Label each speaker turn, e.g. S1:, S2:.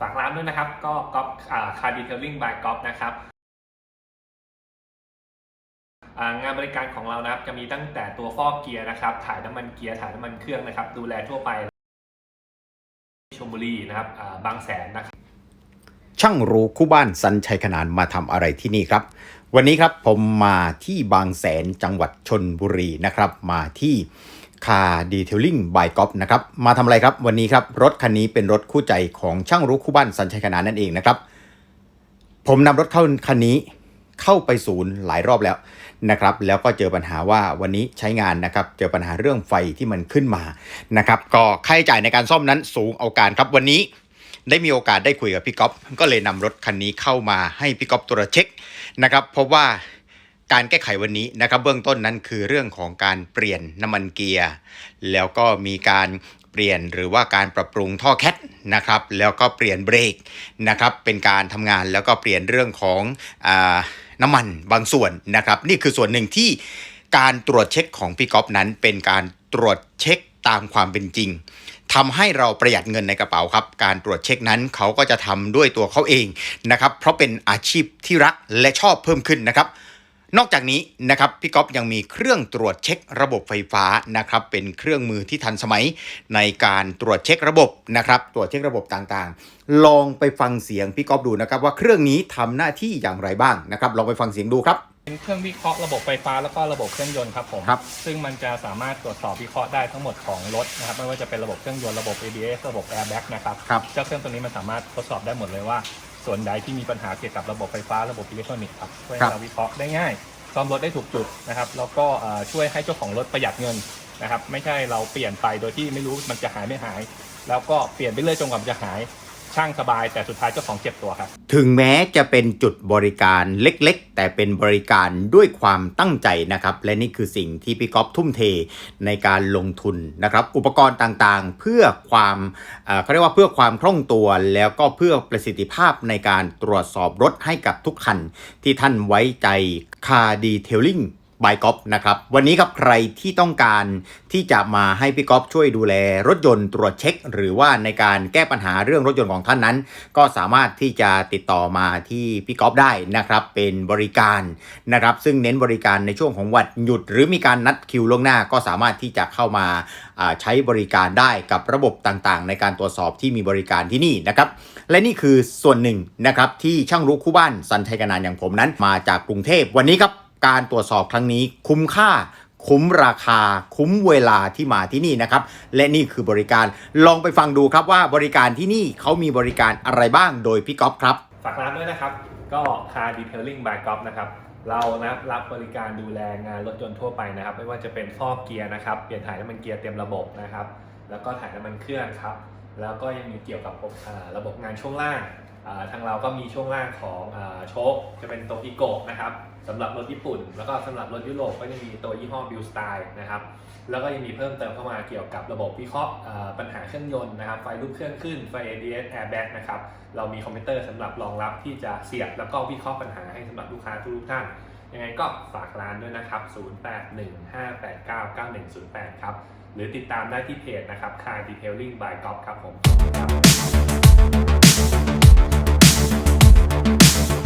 S1: ฝากร้านด้วยนะครับ ก็ก๊อฟคาร์ดีเทลลิ่งบายก๊อฟนะครับงานบริการของเรานะครับจะมีตั้งแต่ตัวฟอกเกียร์นะครับ ถ่ายน้ำมันเกียร์ถ่ายน้ำมันเครื่องนะครับ ดูแลทั่วไปชลบุรีนะครับบางแสนนะครับ
S2: ช่างรู้คู่บ้านสันชัยขนานมาทำอะไรที่นี่ครับ วันนี้ครับผมมาที่บางแสนจังหวัดชนบุรีนะครับ มาที่ คาร์ดีเทลลิ่งบายกอฟนะครับมาทำอะไรครับวันนี้ครับรถคันนี้เป็นรถคู่ใจของช่างรู้คู่บ้านสันชัยขนานนั่นเองนะครับ ผมนำรถเข้าคันนี้เข้าไปศูนย์หลายรอบแล้วนะครับ แล้วก็เจอปัญหาว่าวันนี้ใช้งานนะครับ เจอปัญหาเรื่องไฟที่มันขึ้นมานะครับ ก็ค่าใช้จ่ายในการซ่อมนั้นสูงเอาการครับวันนี้ได้มีโอกาสได้คุยกับพี่ก๊อฟก็เลยนำรถคันนี้เข้ามาให้พี่ก๊อฟตรวจเช็คนะครับ เพราะว่า การแก้ไขวันนี้นะครับเบื้องต้นนั้นคือเรื่องของการเปลี่ยนน้ำมันเกียร์ แล้วก็มีการเปลี่ยนหรือว่าการปรับปรุงท่อแคทนะครับแล้วก็เปลี่ยนเบรกนะครับเป็นการทำงานแล้วก็เปลี่ยนเรื่องของอน้ำมันบางส่วนนะครับ นี่คือส่วนหนึ่งที่การตรวจเช็คของพี่ก๊อฟนั้นเป็นการตรวจเช็คตามความเป็นจริงทำให้เราประหยัดเงินในกระเป๋าครับ การตรวจเช็คนั้นเขาก็จะทำด้วยตัวเขาเองนะครับเพราะเป็นอาชีพที่รักและชอบเพิ่มขึ้นนะครับ นอกจากนี้นะครับพี่ก๊อฟยังมีเครื่องตรวจเช็คระบบไฟฟ้านะครับเป็นเครื่องมือที่ทันสมัยในการตรวจเช็คระบบนะครับตรวจเช็คระบบต่างๆ ลองไปฟังเสียงพี่ก๊อฟดูนะครับว่าเครื่องนี้ทำหน้าที่อย่างไรบ้างนะครับลองไปฟังเสียงดูครับ
S1: เป็นเครื่องวิเคราะห์ระบบไฟฟ้าแล้วก็ระบบเครื่องยนต์ครับผม
S2: ครับ
S1: ซึ่งมันจะสามารถตรวจสอบวิเคราะห์ได้ทั้งหมดของรถนะครับไม่ว่าจะเป็นระบบเครื่องยนต์ระบบ ABS ระบบ airbag นะครับ
S2: ครับ
S1: เจ้าเครื่องตัวนี้มันสามารถทดสอบได้หมดเลยว่า ส่วนใดที่มีปัญหาเกี่ยวกับระบบไฟฟ้าระบบอิเล็กทรอนิกส์ครับช่วย
S2: ครั
S1: ให้
S2: บ
S1: เราวิเคราะห์ได้ง่ายซ่อมรถได้ถูกจุดนะครับ แล้วก็เอ่อช่วยให้เจ้าของรถประหยัดเงินนะครับ ไม่ใช่เราเปลี่ยนไปโดยที่ไม่รู้มันจะหายไม่หาย แล้วก็เปลี่ยนไปเรื่อยจนกว่ามันจะหาย ช่างสบาย แต่สุดท้ายเจ้าของเจ็บตัวครับ
S2: ถึงแม้จะเป็นจุดบริการเล็กๆ แต่เป็นบริการด้วยความตั้งใจนะครับ และนี่คือสิ่งที่พี่ก๊อฟทุ่มเทในการลงทุนนะครับ อุปกรณ์ต่างๆ เพื่อความเขาเรียกว่าเพื่อความคล่องตัว แล้วก็เพื่อประสิทธิภาพในการตรวจสอบรถให้กับทุกคัน ที่ท่านไว้ใจคาดีเทลลิ่ง บายก๊อฟนะครับวันนี้ครับใครที่ต้องการที่จะมาให้พี่ก๊อฟช่วยดูแลรถยนต์ตรวจเช็ค หรือว่าในการแก้ปัญหาเรื่องรถยนต์ของท่านนั้น ก็สามารถที่จะติดต่อมาที่พี่ก๊อฟได้นะครับเป็นบริการนะครับซึ่งเน้นบริการในช่วงของวันหยุด หรือมีการนัดคิวล่วงหน้าก็สามารถที่จะเข้ามาใช้บริการได้กับระบบต่างๆ ในการตรวจสอบที่มีบริการที่นี่นะครับและนี่คือส่วนหนึ่งนะครับที่ช่างรู้คู่บ้านสันไทยกนานอย่างผมนั้น มาจากกรุงเทพวันนี้ครับ การตรวจสอบครั้งนี้คุ้มค่าคุ้มราคาคุ้มเวลาที่มาที่นี่นะครับ และนี่คือบริการลองไปฟังดูครับว่าบริการที่นี่เขามีบริการอะไรบ้างโดยพี่ก๊อฟครับ
S1: ฝากร้านด้วยนะครับ ก็ Car Detailing by Golf นะครับ เรานะรับบริการดูแลงานรถยนต์ทั่วไปนะครับ ไม่ว่าจะเป็นฟอกเกียร์นะครับ เปลี่ยนถ่ายน้ำมันเกียร์เต็มระบบนะครับ แล้วก็ถ่ายน้ำมันเครื่องครับ แล้วก็ยังมีเกี่ยวกับระบบงานช่วงล่าง ทางเราก็มีช่วงล่างของโชคจะเป็นตัวอีโกะนะครับสำหรับรถญี่ปุ่น แล้วก็สำหรับรถยุโรปก็จะมีตัวยี่ห้อบิลสไตล์นะครับแล้วก็ยังมีเพิ่มเติมเข้ามาเกี่ยวกับระบบวิเคราะห์ปัญหาเครื่องยนต์นะครับไฟลุกเครื่องขึ้นไฟ ABS airbag นะครับเรามีคอมพิวเตอร์สำหรับรองรับที่จะเสียบแล้วก็วิเคราะห์ปัญหาให้สำหรับลูกค้าทุกท่านยังไงก็ฝากร้านด้วยนะครับ 0815899108 ครับ หรือติดตามได้ที่เพจนะครับ Car Detailing by Golf ครับผมขอบคุณครับ Thank you.